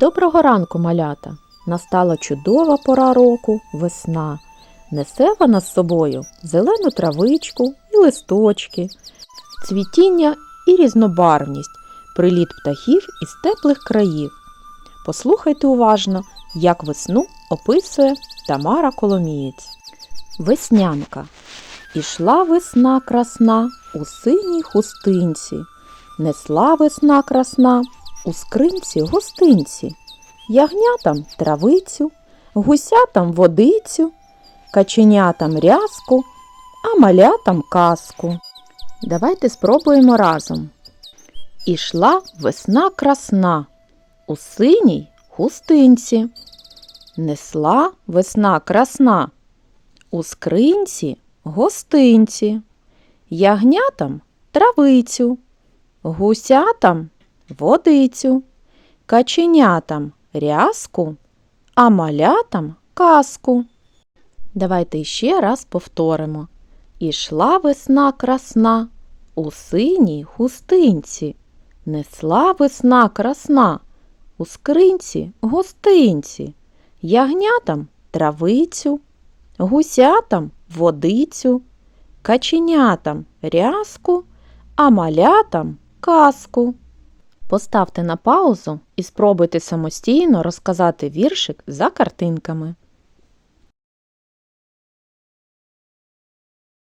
Доброго ранку, малята! Настала чудова пора року, весна. Несе вона з собою зелену травичку і листочки, цвітіння і різнобарвність, приліт птахів із теплих країв. Послухайте уважно, як весну описує Тамара Коломієць. Веснянка. Ішла весна красна у синій хустинці, несла весна красна у скринці гостинці, ягнятам травицю, гусятам водицю, каченятам рязку, а малятам казку. Давайте спробуємо разом. Ішла весна красна у синій хустинці, несла весна красна у скринці гостинці, ягнятам травицю, гусятам водицю, каченятам рязку, а малятам казку. Давайте ще раз повторимо. Ішла весна красна у синій хустинці, несла весна красна у скринці гостинці, ягнятам травицю, гусятам водицю, каченятам рязку, а малятам казку. Поставте на паузу і спробуйте самостійно розказати віршик за картинками.